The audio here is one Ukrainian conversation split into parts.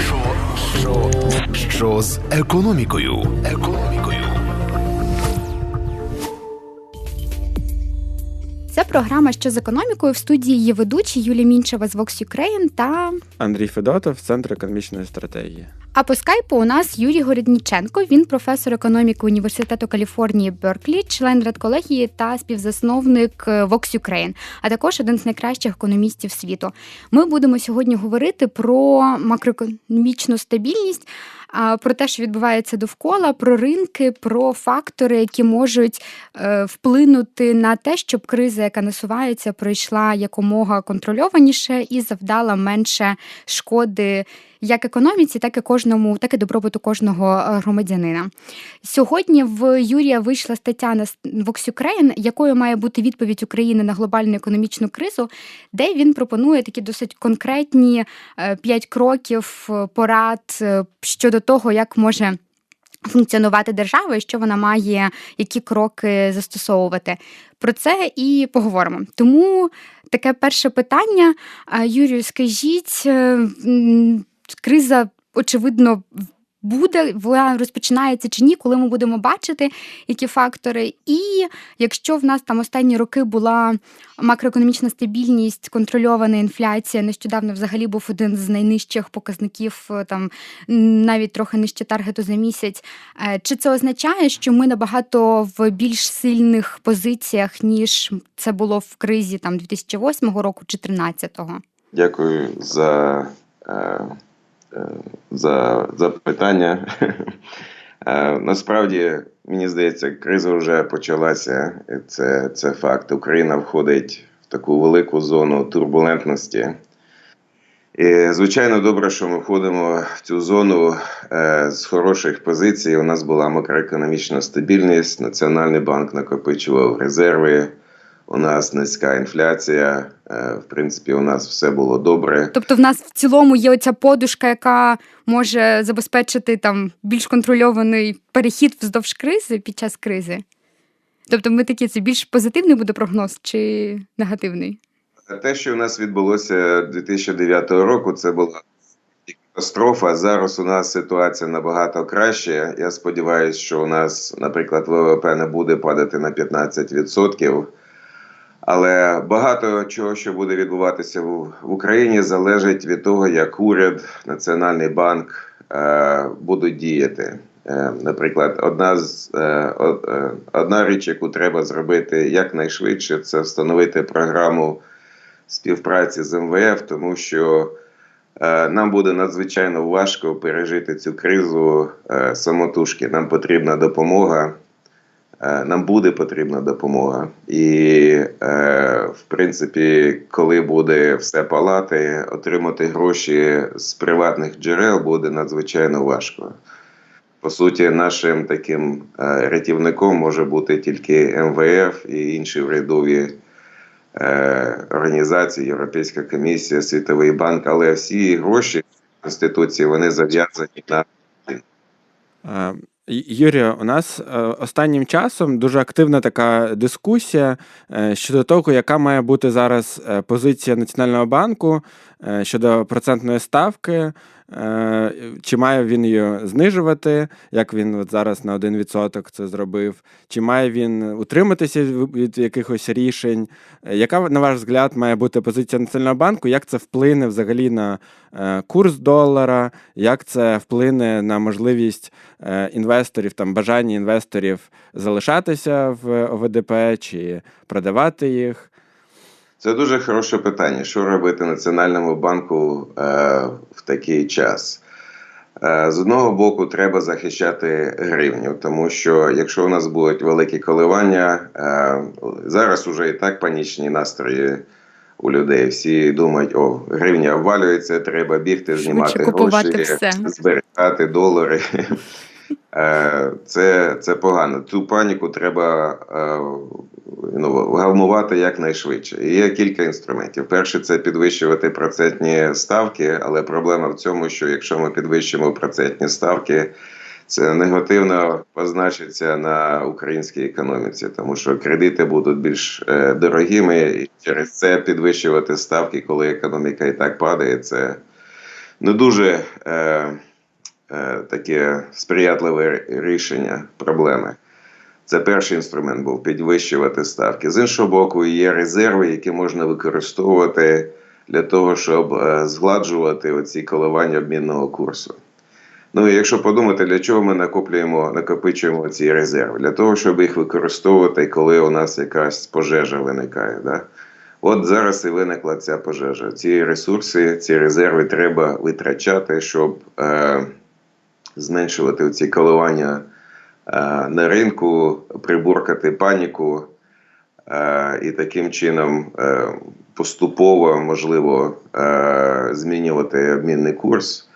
Що, що, що з економікою? Економікою. Це програма що з економікою в студії її ведучі Юлія Мінчева з Vox Ukraine та Андрій Федотов, Центр економічної стратегії. А по скайпу у нас Юрій Городніченко. Він професор економіки університету Каліфорнії Берклі, член редколегії та співзасновник е, Vox Ukraine, а також один з найкращих економістів світу. Ми будемо сьогодні говорити про макроекономічну стабільність. Про те, що відбувається довкола, про ринки, про фактори, які можуть е, вплинути на те, щоб криза, яка насувається, пройшла якомога контрольованіше і завдала менше шкоди як економіці, так і кожному, так і добробуту кожного е, громадянина. Сьогодні в Юрія вийшла стаття на Vox Ukraine, якою має бути відповідь України на глобальну економічну кризу, де він пропонує такі досить конкретні е, п'ять кроків порад щодо того, як може. Функціонувати держава і що вона має, які кроки застосовувати. Про це і поговоримо. Тому таке перше питання. Юрію, скажіть, е, криза, очевидно, буде, вона розпочинається чи ні, коли ми будемо бачити, які фактори. І якщо в нас там останні роки була макроекономічна стабільність, контрольована інфляція, нещодавно взагалі був один з найнижчих показників, е, там навіть трохи нижче таргету за місяць. Е, Чи це означає, що ми набагато в більш сильних позиціях, ніж це було в кризі там 2008 року чи 2013-го? Дякую за, е, за запитання. Е, Насправді, мені здається, криза вже почалася. Це, це факт. Україна входить в таку велику зону турбулентності. І, звичайно, добре, що ми входимо в цю зону е, з хороших позицій. У нас була макроекономічна стабільність, Національний банк накопичував резерви. У нас низька інфляція. Е, в принципі, у нас все було добре. Тобто, в нас в цілому є оця подушка, яка може забезпечити там більш контрольований перехід вздовж кризи під час кризи. Тобто, ми такі це більш позитивний буде прогноз чи негативний? Те, що у нас відбулося 2009 року, це була катастрофа. Зараз у нас ситуація набагато краще. Я сподіваюся, що у нас, наприклад, ВВП не буде падати на 15%. Але багато чого, що буде відбуватися в Україні, залежить від того, як уряд, Національний банк е, будуть діяти. Е, наприклад, одна з е, е, одна річ, яку треба зробити якнайшвидше, це встановити програму співпраці з МВФ, тому що е, нам буде надзвичайно важко пережити цю кризу е, самотужки. Нам потрібна допомога. Е, Нам буде потрібна допомога, і е, в принципі, коли буде все палати, отримати гроші з приватних джерел буде надзвичайно важко. По суті, нашим таким е, рятівником може бути тільки МВФ і інші урядові е, організації, Європейська комісія, Світовий банк, але всі гроші конституції вони зав'язані на Юрію, у нас е, останнім часом дуже активна така дискусія е, щодо того, яка має бути зараз е, позиція Національного банку щодо процентної ставки. Е, Чи має він її знижувати, як він от зараз на 1% це зробив? Чи має він утриматися від якихось рішень? Е, Яка, на ваш взгляд, має бути позиція Національного банку? Як це вплине взагалі на е, курс долара? Як це вплине на можливість інвесторів, там бажання інвесторів залишатися в ОВДП чи продавати їх? Це дуже хороше питання. Що робити Національному банку е, в такий час? Е, з одного боку, треба захищати гривню, тому що якщо у нас будуть великі коливання, е, зараз уже і так панічні настрої у людей. Всі думають, о, гривня обвалюється, треба бігти, знімати гроші, все. зберігати долари. Е, Це, це погано. Цю паніку треба е, ну, вгамувати якнайшвидше. І є кілька інструментів. Перше, це підвищувати процентні ставки, але проблема в цьому, що якщо ми підвищимо процентні ставки, це негативно позначиться на українській економіці, тому що кредити будуть більш е, дорогими, і через це підвищувати ставки, коли економіка і так падає, це, не дуже е, таке сприятливе рішення проблеми. Це перший інструмент був підвищувати ставки. З іншого боку, є резерви, які можна використовувати для того, щоб е, згладжувати оці коливання обмінного курсу. Ну і якщо подумати, для чого ми накоплюємо, накопичуємо ці резерви? Для того, щоб їх використовувати, коли у нас якась пожежа виникає. Да? От зараз і виникла ця пожежа. Ці ресурси, ці резерви треба витрачати, щоб е, зменшувати ці коливання е, на ринку, приборкати паніку е, і таким чином е, поступово можливо змінювати обмінний курс.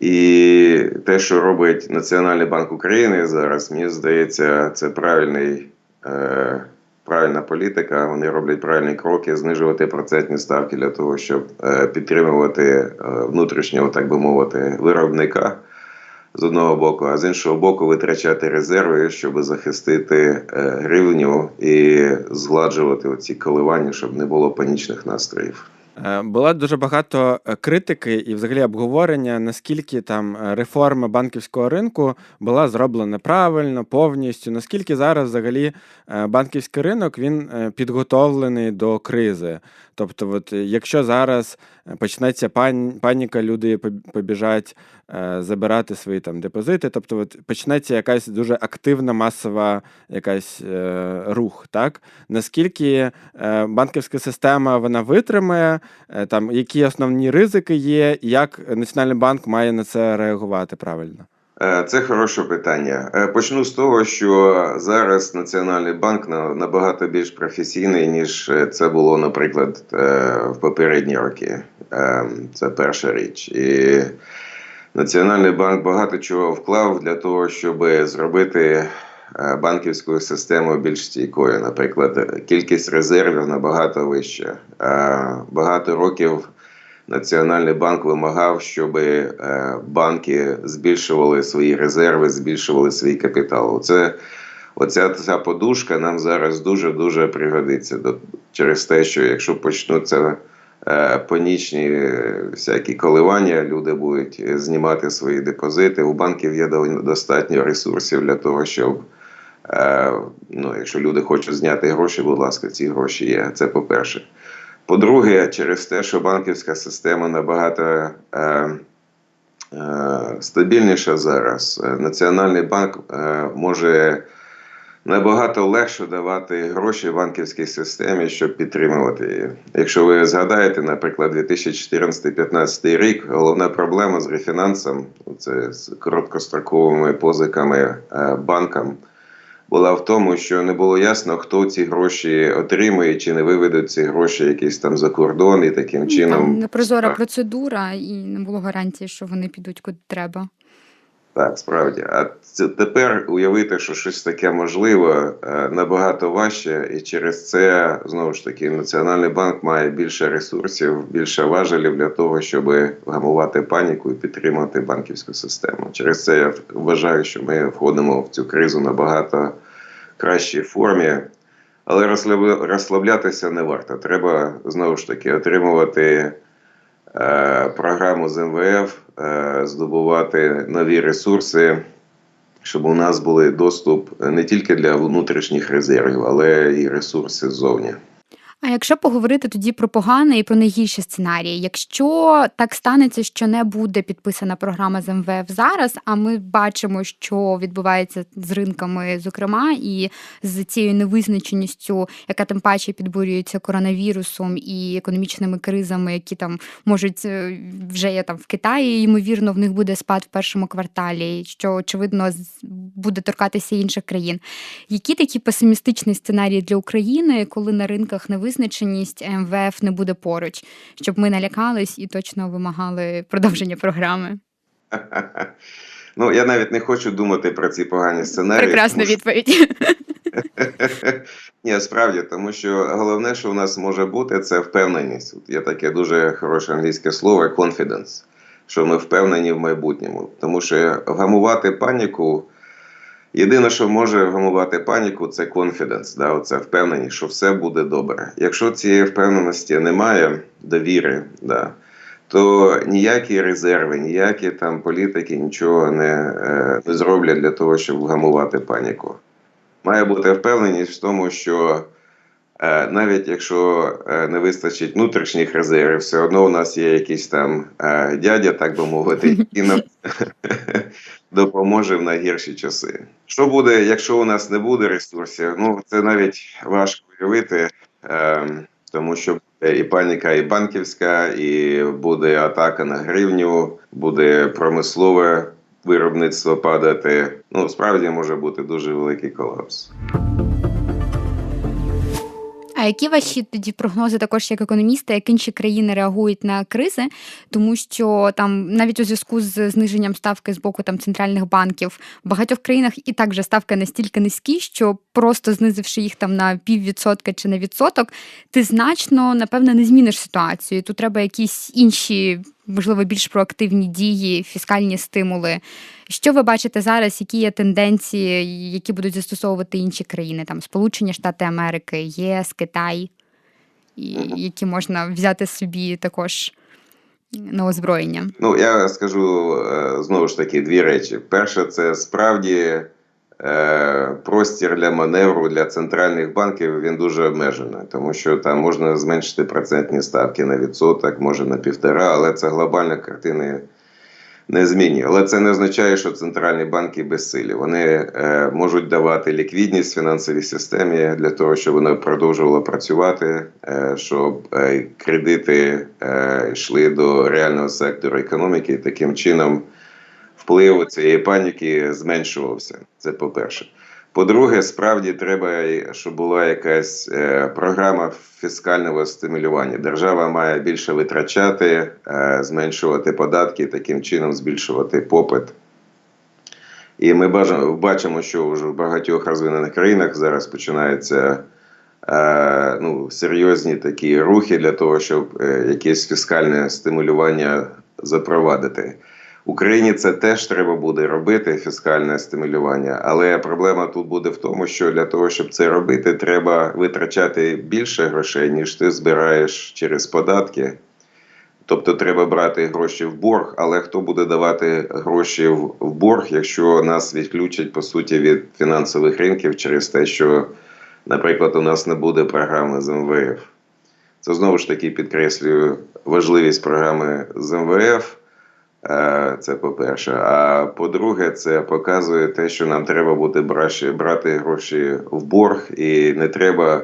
І те, що робить Національний банк України зараз, мені здається, це правильний, правильна політика. Вони роблять правильні кроки, знижувати процентні ставки для того, щоб е, підтримувати е, внутрішнього, так би мовити, виробника з одного боку, а з іншого боку, витрачати резерви, щоб захистити е, гривню і згладжувати оці коливання, щоб не було панічних настроїв. Е, Було дуже багато е, критики і взагалі обговорення, наскільки там реформа банківського ринку була зроблена правильно, повністю, наскільки зараз взагалі банківський ринок він підготовлений до кризи. Тобто, от, якщо зараз почнеться пан- паніка, люди побіжать забирати свої там депозити, тобто от, почнеться якась дуже активна масова якась е, рух, так? Наскільки е, банківська система вона витримає, е, там, які основні ризики є, і як Національний банк має на це реагувати правильно? Е, Це хороше питання. Е, Почну з того, що зараз Національний банк на- набагато більш професійний, ніж е, це було, наприклад, е, в попередні роки. Е, Це перша річ. І Національний банк багато чого вклав для того, щоб зробити е, банківську систему більш стійкою. Наприклад, кількість резервів набагато вища. Багато років Національний банк вимагав, щоб е, банки збільшували свої резерви, збільшували свій капітал. Оце, оця ця подушка нам зараз дуже дуже пригодиться через те, що якщо почнуться панічні е, всякі коливання, люди будуть е, знімати свої депозити. У банків є до- достатньо ресурсів для того, щоб е, ну, якщо люди хочуть зняти гроші, будь ласка, ці гроші є. Це по-перше. По-друге, через те, що банківська система набагато е, е, стабільніша зараз, е, Національний банк е, може набагато легше давати гроші банківській системі, щоб підтримувати її. Якщо ви згадаєте, наприклад, 2014-2015 рік, головна проблема з рефінансом, це з короткостроковими позиками е, банкам була в тому, що не було ясно, хто ці гроші отримує, чи не виведуть ці гроші якісь там за кордон, і таким чином Там непрозора процедура, і не було гарантії, що вони підуть куди треба. Так, справді. А тепер уявити, що щось таке можливо, е, набагато важче, і через це знову ж таки Національний банк має більше ресурсів, більше важелів для того, щоб гамувати паніку і підтримати банківську систему. Через це я вважаю, що ми входимо в цю кризу набагато кращій формі. Але розслабля- розслаблятися не варто. Треба знову ж таки отримувати програму з МВФ, е, здобувати нові ресурси, щоб у нас були доступ не тільки для внутрішніх резервів, але і ресурси ззовні. А якщо поговорити тоді про погане і про найгірші сценарії, якщо так станеться, що не буде підписана програма з МВФ зараз, а ми бачимо, що відбувається з ринками, зокрема, і з цією невизначеністю, яка тим паче підбурюється коронавірусом і економічними кризами, які там можуть е, вже є там в Китаї, ймовірно, в них буде спад в першому кварталі, що очевидно буде торкатися інших країн. Які такі песимістичні сценарії для України, коли на ринках невизначеність, МВФ не буде поруч, щоб ми налякались і точно вимагали продовження програми? Ну, я навіть не хочу думати про ці погані сценарії. Прекрасна тому відповідь. Ні, справді, тому що головне, що у нас може бути, це впевненість. От Є таке дуже хороше англійське слово confidence, що ми впевнені в майбутньому. Тому що вгамувати паніку, єдине, що може вгамувати паніку, це конфіденс, да, це впевненість, що все буде добре. Якщо цієї впевненості немає, довіри, да, то ніякі резерви, ніякі там політики нічого не, е, не зроблять для того, щоб вгамувати паніку. Має бути впевненість в тому, що навіть якщо е, не вистачить внутрішніх резервів, все одно у нас є якийсь там е, дядя, так би мовити, який нам допоможе в найгірші часи. Що буде, якщо у нас не буде ресурсів? Ну це навіть важко уявити, е, тому що буде і паніка, і банківська, і буде атака на гривню, буде промислове виробництво падати. Ну справді може бути дуже великий колапс. А які ваші тоді прогнози також як економіста, як інші країни реагують на кризи? Тому що там навіть у зв'язку з зниженням ставки з боку там центральних банків в багатьох країнах і так же ставки настільки низькі, що просто знизивши їх там на піввідсотка чи на відсоток, ти значно напевне не зміниш ситуацію. Тут треба якісь інші, можливо, більш проактивні дії, фіскальні стимули. Що ви бачите зараз? Які є тенденції, які будуть застосовувати інші країни, там Сполучені Штати Америки, ЄС, Китай, які можна взяти собі також на озброєння? Ну, я скажу е, знову ж таки дві речі. Перше, це справді простір для маневру для центральних банків він дуже обмежений, тому що там можна зменшити процентні ставки на відсоток, може на півтора, але це глобальна картина не змінює. Але це не означає, що центральні банки безсилі. Вони е, можуть давати ліквідність фінансовій системі для того, щоб вона продовжувала працювати, е, щоб е, кредити е, йшли до реального сектору економіки. і Таким чином вплив цієї паніки зменшувався. Це по-перше. По-друге, справді треба, щоб була якась е, програма фіскального стимулювання. Держава має більше витрачати, е, зменшувати податки, таким чином збільшувати попит. І ми бачимо, що вже в багатьох розвинених країнах зараз починаються е, ну, серйозні такі рухи для того, щоб якесь фіскальне стимулювання запровадити. Україні це теж треба буде робити фіскальне стимулювання, але проблема тут буде в тому, що для того, щоб це робити, треба витрачати більше грошей, ніж ти збираєш через податки. Тобто треба брати гроші в борг, але хто буде давати гроші в борг, якщо нас відключать по суті від фінансових ринків через те, що, наприклад, у нас не буде програми з МВФ. Це знову ж таки підкреслюю важливість програми з МВФ. Е, це по-перше. А по-друге, це показує те, що нам треба буде брати гроші в борг, і не треба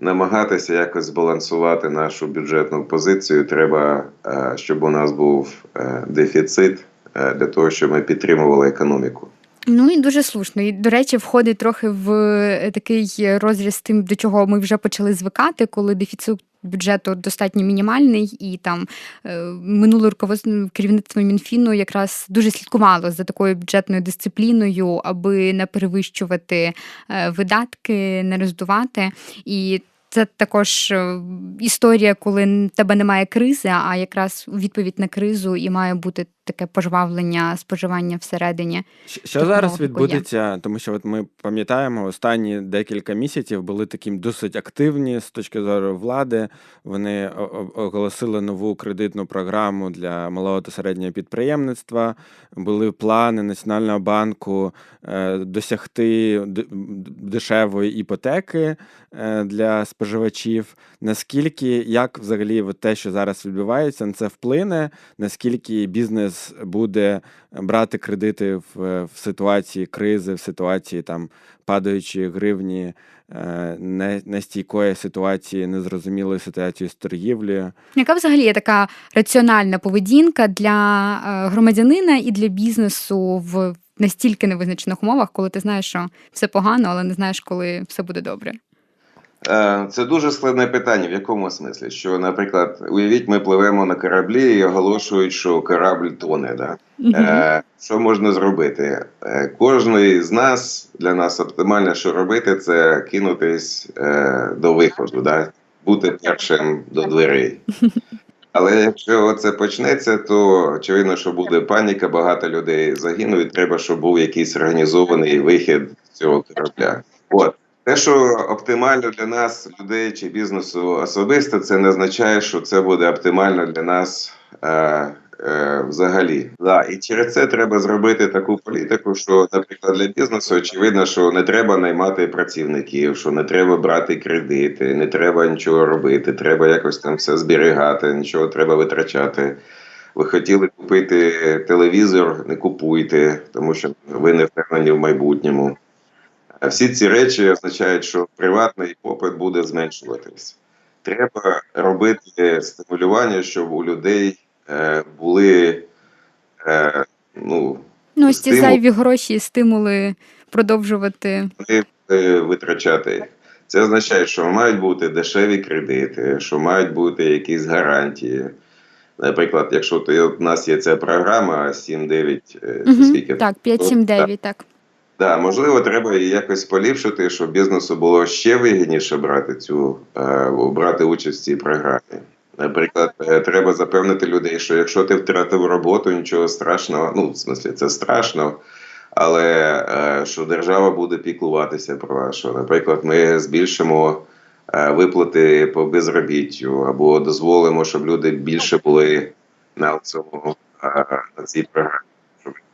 намагатися якось збалансувати нашу бюджетну позицію. Треба, е, щоб у нас був е, дефіцит для того, щоб ми підтримували економіку. Ну і дуже слушно. І, до речі, входить трохи в такий розріз тим, до чого ми вже почали звикати, коли дефіцит бюджету достатньо мінімальний, і там минуле руководство керівництво Мінфіну якраз дуже слідкувало за такою бюджетною дисципліною, аби не перевищувати е, видатки, не роздувати. І це також е, історія, коли в тебе немає кризи, а якраз у відповідь на кризу і має бути таке пожвавлення споживання всередині. Що зараз відбудеться, є. тому що от ми пам'ятаємо, останні декілька місяців були таким досить активні з точки зору влади. Вони оголосили нову кредитну програму для малого та середнього підприємництва. Були плани Національного банку е, досягти дешевої іпотеки е, для споживачів. Наскільки як взагалі те, що зараз відбувається, на це вплине, наскільки бізнес буде брати кредити в, в ситуації кризи, в ситуації там падаючої гривні, е, не, нестійкої ситуації, незрозумілої ситуації з торгівлею. Яка взагалі є така раціональна поведінка для е, громадянина і для бізнесу в настільки невизначених умовах, коли ти знаєш, що все погано, але не знаєш, коли все буде добре? Е, це дуже складне питання. В якому смислі? Що, наприклад, уявіть, ми пливемо на кораблі і оголошують, що корабль тоне. Да? Е, Що можна зробити? Е, Кожен з нас для нас оптимальне, що робити, це кинутись до виходу, да? бути першим до дверей. Але якщо це почнеться, то очевидно, що буде паніка, багато людей загинуть. Треба, щоб був якийсь організований вихід з цього корабля. От. Те, що оптимально для нас, людей чи бізнесу особисто, це не означає, що це буде оптимально для нас е, е, взагалі. Да, і через це треба зробити таку політику, що, наприклад, для бізнесу очевидно, що не треба наймати працівників, що не треба брати кредити, не треба нічого робити, треба якось там все зберігати, нічого треба витрачати. Ви хотіли купити телевізор, не купуйте, тому що ви не впевнені в майбутньому. А Всі ці речі означають, що приватний попит буде зменшуватись. Треба робити стимулювання, щоб у людей е, були е, ну, Ну, ось ці Стимул. зайві гроші, стимули продовжувати. вони е, витрачати їх. Це означає, що мають бути дешеві кредити, що мають бути якісь гарантії. Наприклад, якщо ти, от у нас є ця програма 7-9, е, Мгм. скільки Так, 5-7-9, так. Да, можливо, треба її якось поліпшити, щоб бізнесу було ще вигідніше брати цю е, брати участь в цій програмі. Наприклад, е, треба запевнити людей, що якщо ти втратив роботу, нічого страшного, ну в смислі, це страшно, але е, що держава буде піклуватися про вас. Що, наприклад, ми збільшимо виплати по безробіттю або дозволимо, щоб люди більше були на цьому на цій програмі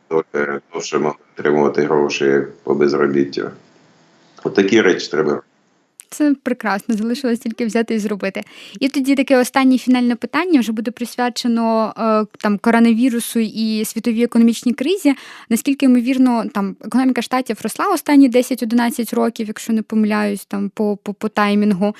довше- довше могли отримувати гроші по безробіттю. От речі треба. Це прекрасно, залишилось тільки взяти і зробити. І тоді таке останнє фінальне питання вже буде присвячено е, там коронавірусу і світовій економічній кризі. Наскільки ймовірно, там економіка штатів росла останні 10-11 років, якщо не помиляюсь, там по, по, по таймінгу.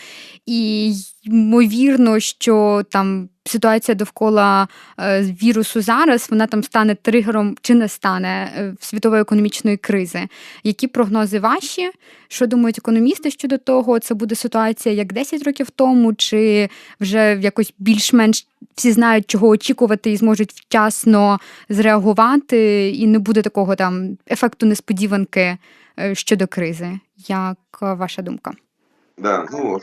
І ймовірно, що там ситуація довкола е, вірусу зараз вона там стане тригером чи не стане е, світової економічної кризи. Які прогнози ваші? Що думають економісти щодо того? Це буде ситуація як 10 років тому, чи вже якось більш-менш всі знають, чого очікувати, і зможуть вчасно зреагувати, і не буде такого там ефекту несподіванки е, щодо кризи? Як ваша думка? Да, ну,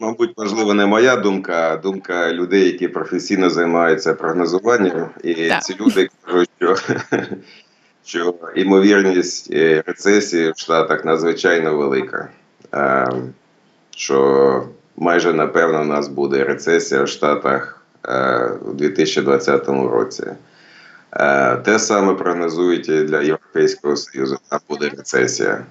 мабуть, можливо, не моя думка, а думка людей, які професійно займаються прогнозуванням. І Так. ці люди кажуть, що, що імовірність е, рецесії в Штатах надзвичайно велика. Е, Що майже напевно у нас буде рецесія в Штатах е, у 2020 році. Те саме прогнозують і для Європейського Союзу. Там буде рецесія.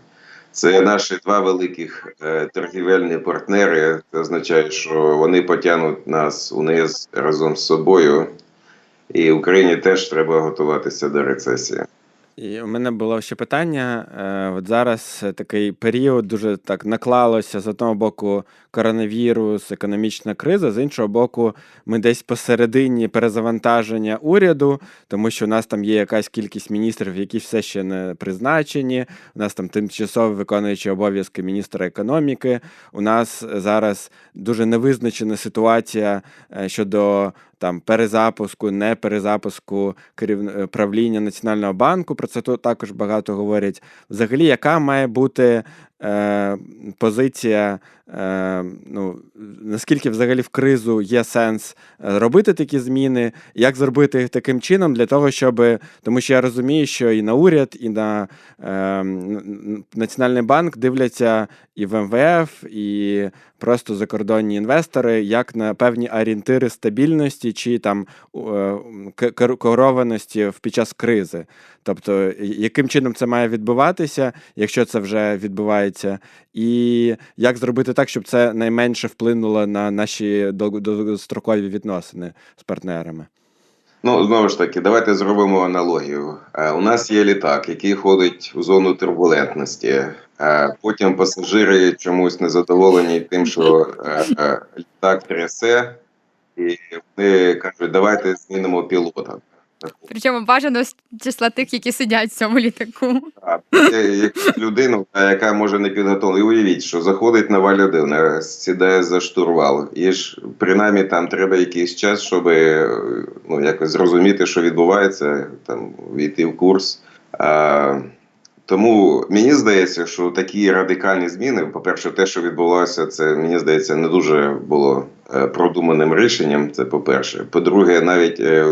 Це наші два великих е, торгівельні партнери. Це означає, що вони потягнуть нас униз разом з собою, і Україні теж треба готуватися до рецесії. І у мене було ще питання. Е, От зараз такий період дуже так наклалося з одного боку коронавірус, економічна криза, з іншого боку, ми десь посередині перезавантаження уряду, тому що у нас там є якась кількість міністрів, які все ще не призначені. У нас там тимчасово виконуючі обов'язки міністра економіки. У нас зараз дуже невизначена ситуація е, щодо там перезапуску, не перезапуску керів... е, правління Національного банку. Про це також багато говорять. Взагалі, яка має бути е, позиція, е, ну, наскільки взагалі в кризу є сенс е, робити такі зміни, як зробити їх таким чином для того, щоб. Тому що я розумію, що і на уряд, і на Національний банк дивляться і в МВФ, і просто закордонні інвестори, як на певні орієнтири стабільності чи там е, керованості під час кризи. Тобто, яким чином це має відбуватися, якщо це вже відбувається, і як зробити так, щоб це найменше вплинуло на наші дов- довгострокові відносини з партнерами. Ну, знову ж таки, давайте зробимо аналогію. Е, У нас є літак, який ходить у зону турбулентності. Е, Потім пасажири чомусь незадоволені тим, що е, літак трясе, і вони кажуть, давайте змінимо пілота. Причому бажано з числа тих, які сидять в цьому літаку. Це як людину, яка може не підготовлена. І уявіть, що заходить нова людина, сідає за штурвал. І ж принаймні там треба якийсь час, щоб ну, якось зрозуміти, що відбувається, там війти в курс. А, тому мені здається, що такі радикальні зміни, по-перше, те, що відбулося, це мені здається не дуже було е, продуманим рішенням. Це по-перше. По-друге, навіть, е,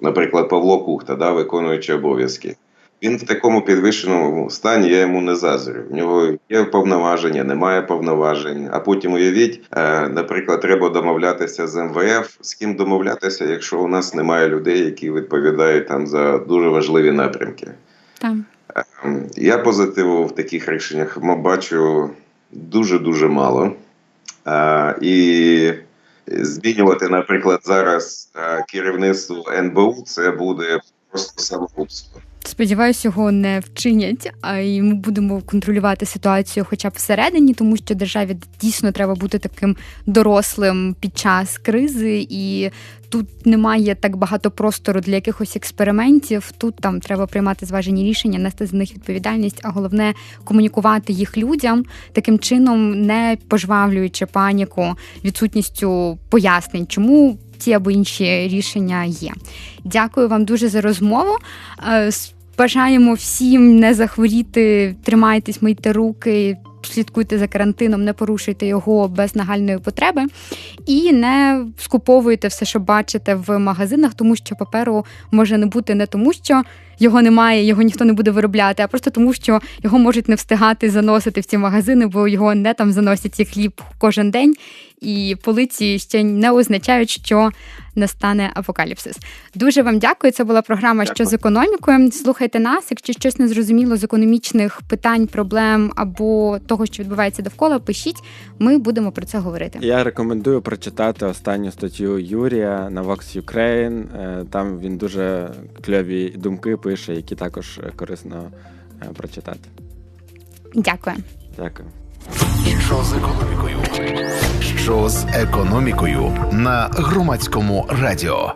наприклад, Павло Кухта, да, виконуючи обов'язки. він в такому підвищеному стані, я йому не заздрю. В нього є повноваження, немає повноважень. А потім уявіть, е, наприклад, треба домовлятися з МВФ. З ким домовлятися, якщо у нас немає людей, які відповідають там за дуже важливі напрямки. Там. Ем, Я позитиву в таких рішеннях бачу дуже-дуже мало. Е, І змінювати, наприклад, зараз е, керівництво НБУ це буде просто самогубство. Сподіваюсь, його не вчинять, а й ми будемо контролювати ситуацію, хоча б всередині, тому що державі дійсно треба бути таким дорослим під час кризи, і тут немає так багато простору для якихось експериментів. Тут там треба приймати зважені рішення, нести за них відповідальність, а головне комунікувати їх людям таким чином, не пожвавлюючи паніку відсутністю пояснень, чому ті або інші рішення є. Дякую вам дуже за розмову. Е, Бажаємо всім не захворіти, тримайтесь, мийте руки, слідкуйте за карантином, не порушуйте його без нагальної потреби і не скуповуйте все, що бачите в магазинах, тому що паперу може не бути не тому, що його немає, його ніхто не буде виробляти, а просто тому, що його можуть не встигати заносити в ці магазини, бо його не там заносять ці хліб кожен день. І полиці ще не означають, що настане апокаліпсис. Дуже вам дякую. Це була програма Що з економікою. Слухайте нас. Якщо щось не зрозуміло з економічних питань, проблем або того, що відбувається довкола, пишіть. Ми будемо про це говорити. Я рекомендую прочитати останню статтю Юрія на Vox Ukraine. Е, Там він дуже кльові думки пише, які також е, корисно е, прочитати. Дякую. Дякую. Що з економікою? Що з економікою на громадському радіо?